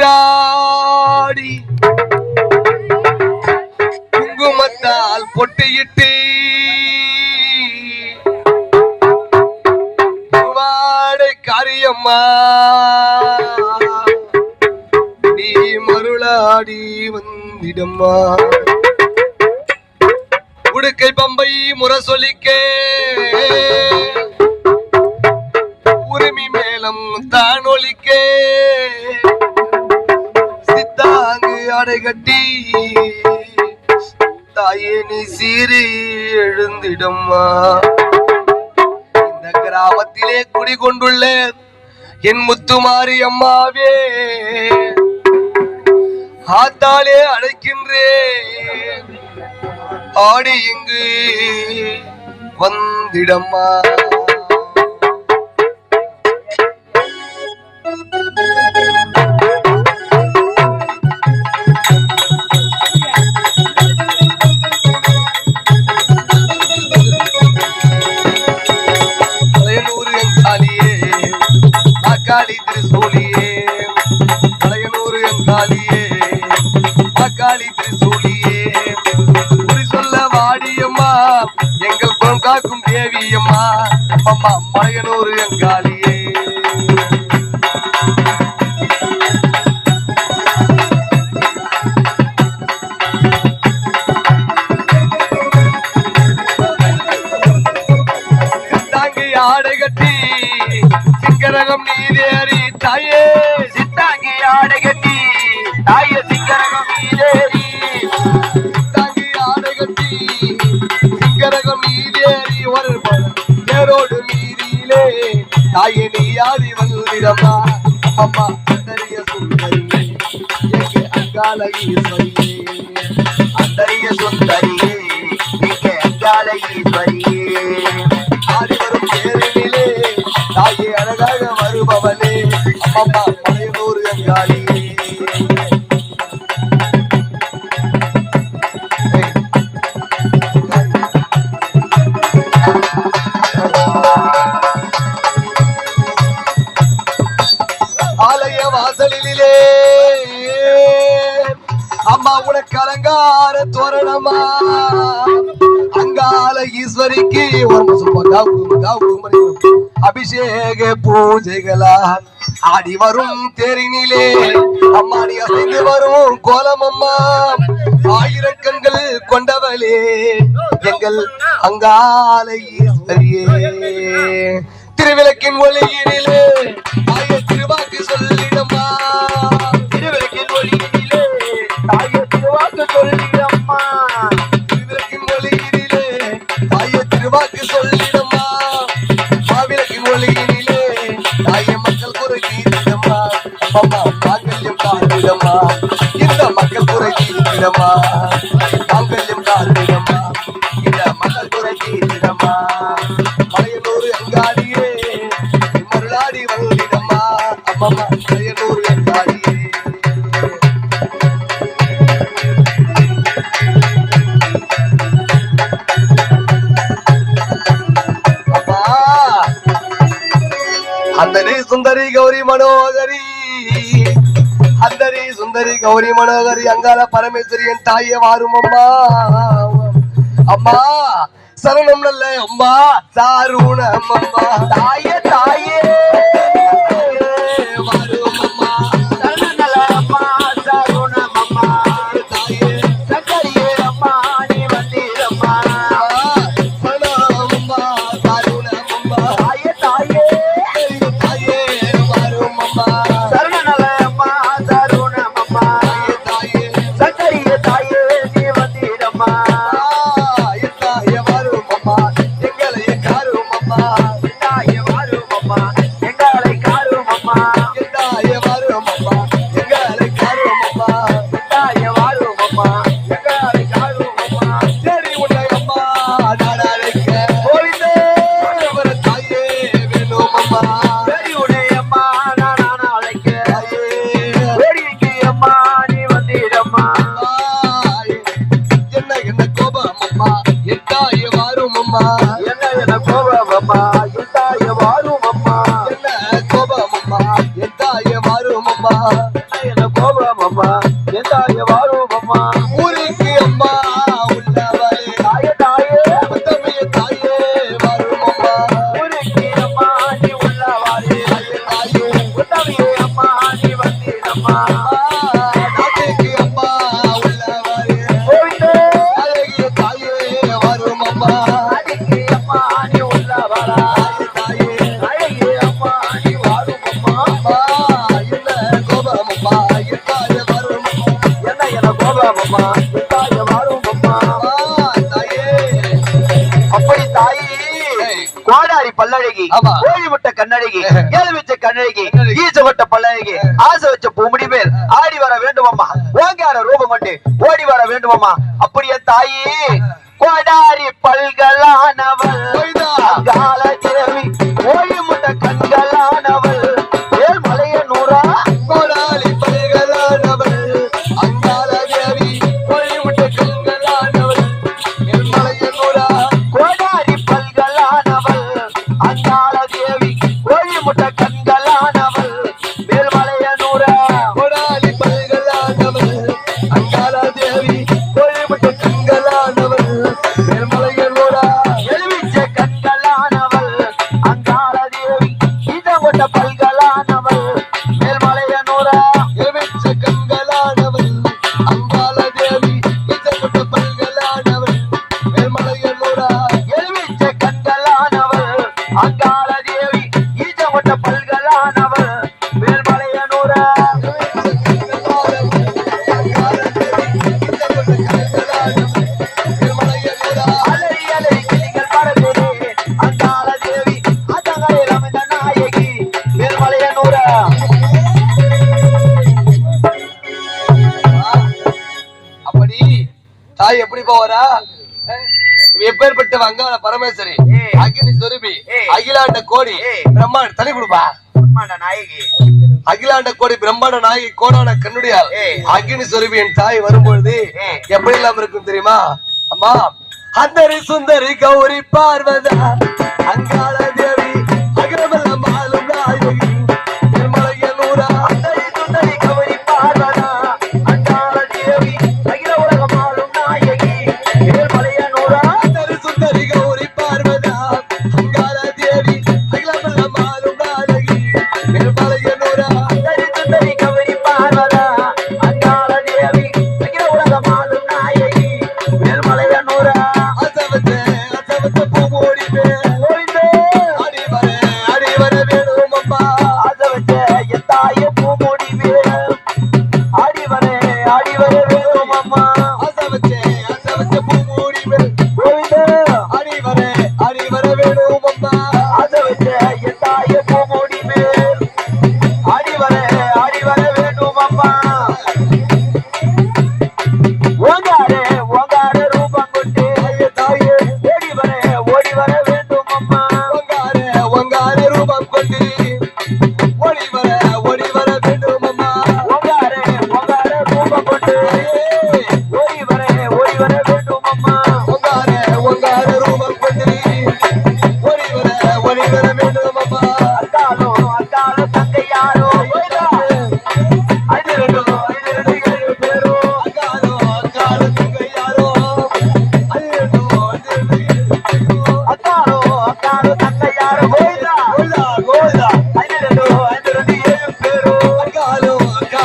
நீராடி குங்குமத்தால் பொட்டியிட்டு வாடை காரியம்மா நீ மருளாடி வந்திடம்மா. உடுக்கை பம்பை முரசொலிக்கே உரிமை மேலம் தானொலிக்கே. ஒலிக்கே அடை கட்டி தாயே நீ சீறி எழுந்திடம்மா. இந்த கிராமத்திலே குடிகொண்டுள்ள என் முத்துமாரி அம்மாவே ஆத்தாலே அழைக்கின்றே. ஆடி இங்கு வந்திடம்மா. காக்கும் தேவி அம்மா அம்மா மலையனூர் எங்காலியே தாங்கி ஆடை கட்டி சிங்கரகம் நீதேறி அம்மா அம்மா அந்தரிய சுந்தரி. எங்கே அங்கால ஈஸ்வரியே அந்தரிய சுந்தரியே நீங்க அங்காள ஈஸ்வரியே ஆடி வரும் பேரிலே தாயே அழகாக வருபவனே. அம்மா அபிஷேக பூஜைகளா ஆடி வரும் தெரிநிலே அம்மாடி அசைந்து வரும் கோலம் அம்மா ஆயிரக்கங்கள் கொண்டவளே. எங்கள் அங்காலையே திருவிளக்கின் ஒளியினிலே ஆய திருவாக்கு சொல்லிடம்மா. குறை தீர்த்திடம்மா மாங்கல்யம் இந்த மலையனூர் மருளாடி மலையனூர் சுந்தரி கௌரி மனோகரி சுந்தரி கௌரி மனோகரி அங்கால பரமேஸ்வரி என் தாயே வாரும் அம்மா. அம்மா சரணம் நல்ல அம்மா. சாருணம் அம்மா. தாயே அப்படி தாயி. கோடாரி பல்லழகி கோழிவிட்ட கண்ணழகி கேள்விச்ச கண்ணழகி ஈசப்பட்ட பல்லழகி ஆசை வச்ச பூமுடி பேர் ஆடி வர வேண்டுமாமா ஓங்கார ரூபம் கொண்டு ஓடி வர வேண்டுமாமா அப்படியே தாயி கோடாரி பல்களானவள் தாய் எப்படி போவரா எப்பேற்பட்ட பரமேஸ்வரி அக்னி சொருபி அகிலாண்ட கோடி பிரம்மாண்ட தனி கொடுப்பா. அகிலாண்ட கோடி பிரம்மாண்ட நாயகி கோடான கண்ணுடையால் அக்னி சொருபி என் தாய் வரும்பொழுது எப்படி இல்லாம இருக்கும் தெரியுமா? அம்மா அந்தரி சுந்தரி கௌரி பார்வதா அங்காள Thank you.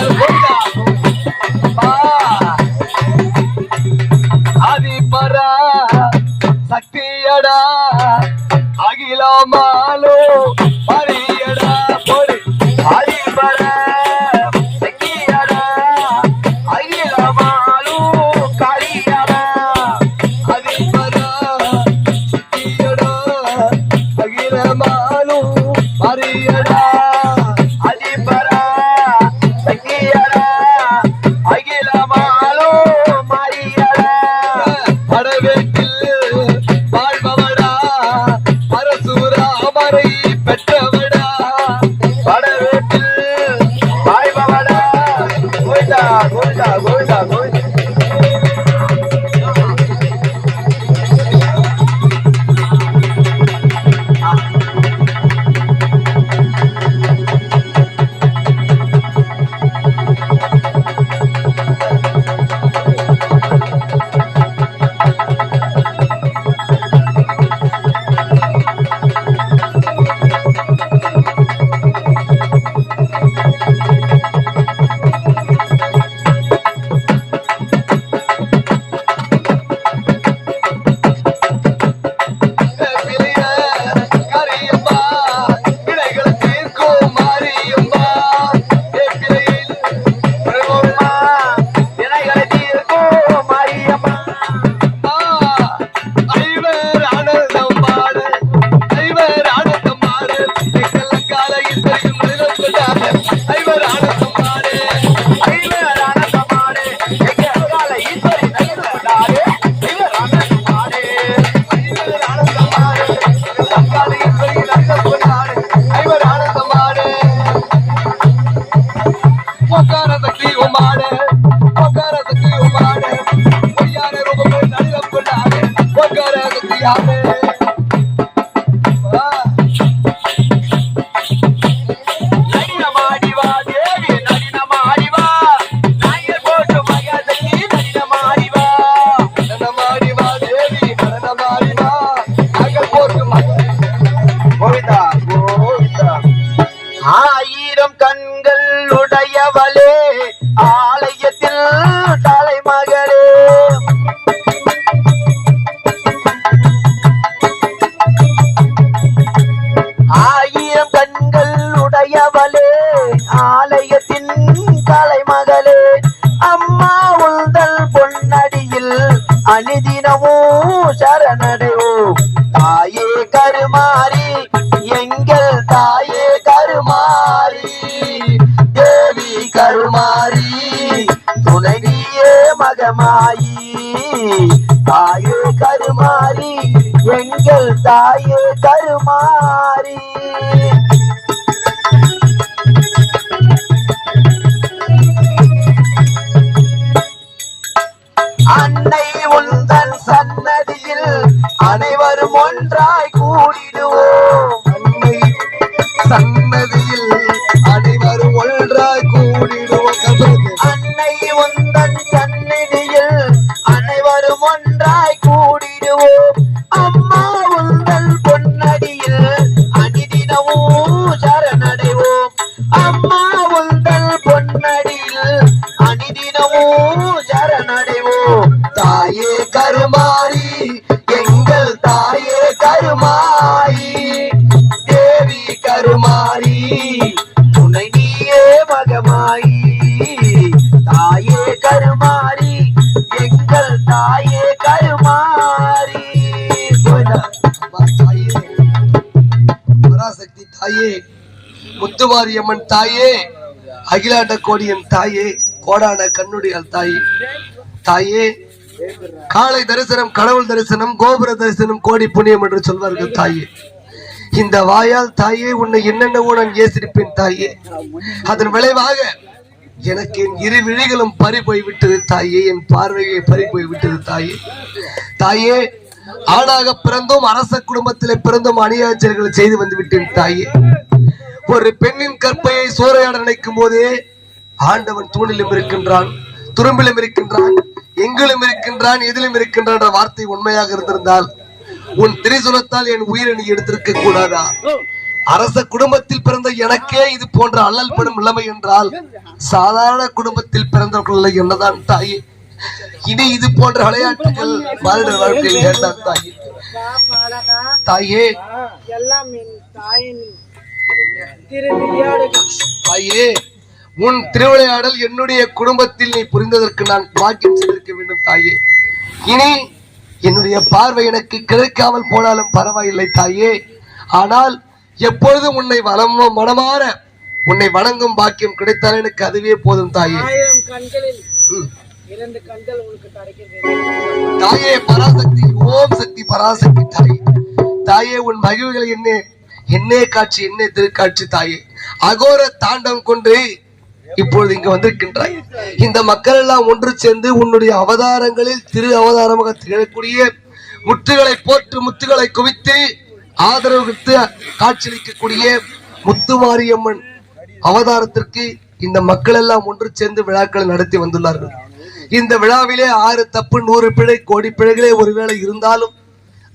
Bye. பொன்னடியில் அணிதினமோ சரணடைவோ தாயே கருமாறி எங்கள் தாயே கருமாறி. தேவி கருமாறி துணை மகமாயி. தாயே கருமாறி எங்கள் தாயே ஒன்றாய் கூடிடுவோம். அன்னை சன்னதியில் கருமாரி துணை நீயே மகமாயி. தாயே கருமாறி எங்கள் தாயே கருமாறி. தாயே. பராசக்தி தாயே முத்துவாரியம்மன் தாயே அகிலாண்ட கோடியன் தாயே கோடான கண்ணுடையால் தாயே. தாயே காலை தரிசனம் கடவுள் தரிசனம் கோபுர தரிசனம் கோடி புண்ணியம் என்று சொல்வார்கள் தாயே. இந்த வாயால் தாயே உன்னை என்னென்னவோ நான் ஏசிருப்பேன் தாயே. அதன் விளைவாக எனக்கு என் இரு விழிகளும் பறி போய்விட்டது தாயே என் பார்வையை பறி போய்விட்டது தாயே. தாயே ஆணாக பிறந்தும் அரச குடும்பத்திலே பிறந்தும் அணியாச்சல்களை செய்து வந்து விட்டேன் தாயே. ஒரு பெண்ணின் கற்பையை சூறையாட நினைக்கும் போதே ஆண்டவன் தூணிலும் இருக்கின்றான் துரும்பிலும் இருக்கின்றான் எங்கிலும் இருக்கின்றான் எதிலும் இருக்கின்றான் என்ற வார்த்தை உண்மையாக இருந்திருந்தால் உன் திரிசுலத்தால் என் உயிரை நீ எடுத்திருக்க கூடாதா? அரச குடும்பத்தில் பிறந்த எனக்கே இது போன்ற அல்லல் படும் நிலைமை என்றால் சாதாரண குடும்பத்தில் பிறந்தவர்கள் என்னதான் தாயே? இனி இது போன்ற விளையாட்டுகள் மானிட வாழ்க்கையில் வேண்டாம் தாயே. தாயே. தாயே உன் திருவிளையாடல் என்னுடைய குடும்பத்தில் நீ புரிந்ததற்கு நான் பாக்கியம் செய்திருக்க வேண்டும் தாயே. இனி என்னுடைய பார்வை எனக்கு கிடைக்காமல் போனாலும் பரவாயில்லை தாயே. ஆனால் எப்பொழுதும் உன்னை வளம் மனமாற. உன்னை வணங்கும் பாக்கியம் கிடைத்தால் எனக்கு அதுவே போதும் தாயே. தாயே பராசக்தி ஓம் சக்தி பராசக்தி தாயே. தாயே உன் மகிழ்வுகளை என்ன என்னே காட்சி என்னே திருக்காட்சி தாயே. அகோர தாண்டம் கொண்டு இப்பொழுது இங்கு வந்திருக்கின்றாய். இந்த மக்கள் எல்லாம் ஒன்று சேர்ந்து உன்னுடைய அவதாரங்களில் திரு அவதாரமாக திகழக்கூடிய முத்துகளை போற்று முத்துகளை குவித்து ஆதரவு கொடுத்து காட்சியளிக்கக்கூடிய முத்துமாரியம்மன் அவதாரத்திற்கு இந்த மக்கள் எல்லாம் ஒன்று சேர்ந்து விழாக்களை நடத்தி வந்துள்ளார்கள். இந்த விழாவிலே ஆறு தப்பு நூறு பிழை கோடி பிழைகளே ஒருவேளை இருந்தாலும்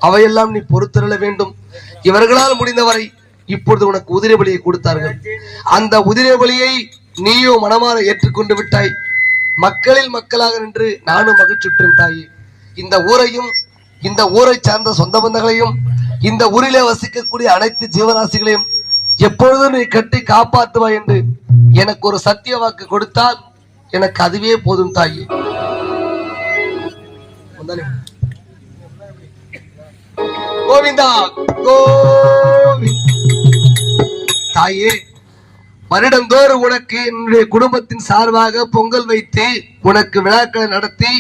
அவையெல்லாம் நீ பொறுத்தருள வேண்டும். இவர்களால் முடிந்தவரை இப்பொழுது உனக்கு உதிரை பலியை கொடுத்தார்கள். அந்த உதிரை பலியை நீயோ மனமாற ஏற்றுக்கொண்டு விட்டாய். மக்களில் மக்களாக நின்று நானும் மகிழ்ச்சுற்றேன் தாயே. இந்த ஊரையும் இந்த ஊரை சார்ந்த சொந்த பந்தங்களையும் இந்த ஊரிலே வசிக்கக்கூடிய அனைத்து ஜீவராசிகளையும் எப்பொழுதும் நீ கட்டி காப்பாற்றுவாய் என்று எனக்கு ஒரு சத்திய வாக்கு கொடுத்தால் எனக்கு அதுவே போதும் தாயே. கோவிந்தா கோவி தாயே. வருடந்தோறும் உனக்கு என்னுடைய குடும்பத்தின் சார்பாக பொங்கல் வைத்து உனக்கு விழாக்களை நடத்தி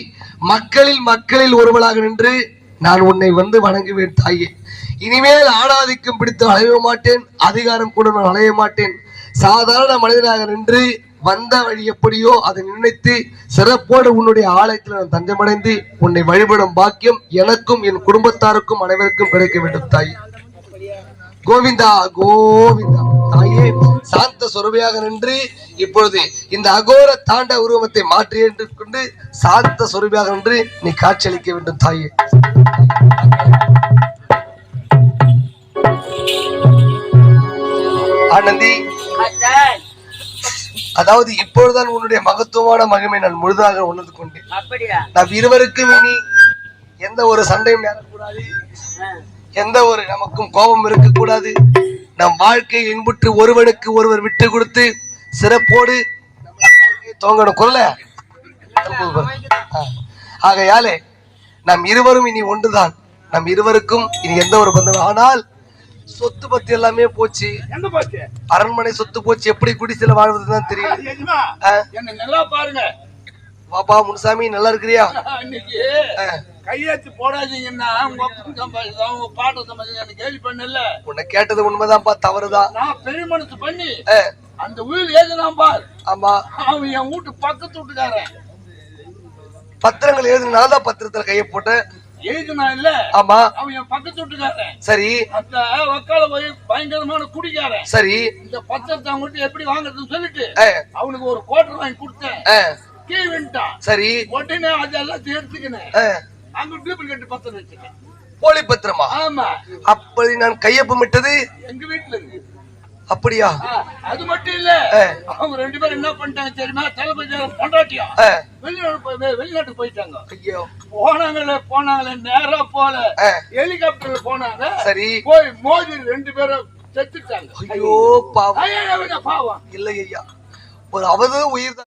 மக்களில் மக்களில் ஒருவளாக நின்று நான் உன்னை வந்து வணங்குவேன் தாயே. இனிமேல் ஆணாதிக்கம் பிடித்து அலைய மாட்டேன். அதிகாரம் கூட நான் அலைய மாட்டேன். சாதாரண மனிதனாக நின்று வந்த வழி எப்படியோ அதை நினைத்து சிறப்போடு உன்னுடைய ஆலயத்தில் நான் தஞ்சமடைந்து உன்னை வழிபடும் பாக்கியம் எனக்கும் என் குடும்பத்தாருக்கும் அனைவருக்கும் கிடைக்க வேண்டும் தாய். கோவிந்தா கோவிந்தா. தாயே சாந்த சொருபையாக நின்று இப்பொழுது இந்த அகோர தாண்ட உருவத்தை மாற்றி என்று கொண்டு சாந்த சொருபையாக நின்று நீ காட்சியளிக்க வேண்டும் தாயே. ஆனந்தி அதாவது இப்பொழுதுதான் உன்னுடைய மகத்துவமான மகிமை நான் முழுதாக உணர்ந்து கொண்டேன். நாம் இருவருக்கும் இனி எந்த ஒரு சண்டையும் நேரக்கூடாது. எந்த ஒரு நமக்கும் கோபம் இருக்கக்கூடாது. நம் வாழ்க்கையை இன்புற்று ஒருவனுக்கு ஒருவர் விட்டு கொடுத்து சிறப்போடு துவங்கணும். குரல? ஆகையாலே நாம் இருவரும் இனி ஒன்றுதான். நம் இருவருக்கும் இனி எந்த ஒரு பந்தம் ஆனால் சொத்து பத்தி எல்லாமே போச்சு. அரண்மனை சொத்து போச்சு. எப்படி குடிசையில வாழ்வதுதான் தெரியும் பாருங்க. பாப்பா முனுசாமி நல்லா இருக்கிறியா? கையெழுத்து போடாதீங்கன்னா உங்க சம்பாதிதான் உங்க பாட்ட எனக்கு கேள்வி பண்ணல உன்னை கேட்டது உண்மைதான்ப்பா தவறுதான் நான் பெரிய மனசு பண்ணி அந்த உயிர் ஏதுனான் பார் ஆமா. அவன் என் வீட்டு பக்கத்து வீட்டுக்காரன். பத்திரங்கள் எழுதி நான் தான் பத்திரத்துல கையை போட்டேன். எழுதுனா இல்ல? ஆமா. அவன் என் பக்கத்து வீட்டுக்காரன். சரி. அந்த வக்கால போய் பயங்கரமான குடிக்காரன். சரி. இந்த பத்திரத்தை அவங்ககிட்ட எப்படி வாங்குறதுன்னு சொல்லிட்டு அவனுக்கு ஒரு கோட்டர் வாங்கி கொடுத்தேன். ஆ, கீ விட்டான். சரி. உடனே அதெல்லாம் எடுத்துக்கினேன் அங்க டூப்ளிகேட் பத்திரம் வச்சுட்டேன் போலி பத்திரமா? ஆமா. அப்படி நான் கையொப்பமிட்டது? எங்க வீட்டுல இருக்கு. அப்படியா? அது மட்டும் இல்ல. அவங்க ரெண்டு பேரும் என்ன பண்ணிட்டாங்க தெரியுமா? தளபதி பொண்டாட்டியா? வெளிநாடு வெளிநாட்டுக்கு போயிட்டாங்க. ஐயோ. போனாங்களே போனாங்களே நேரா போல. ஹெலிகாப்டர்ல போனாங்க. சரி. போய் மோதி ரெண்டு பேரும் செத்துட்டாங்க. ஐயோ பாவம். பாவம். இல்லை ஐயா. ஒரு அவதூறு உயிர்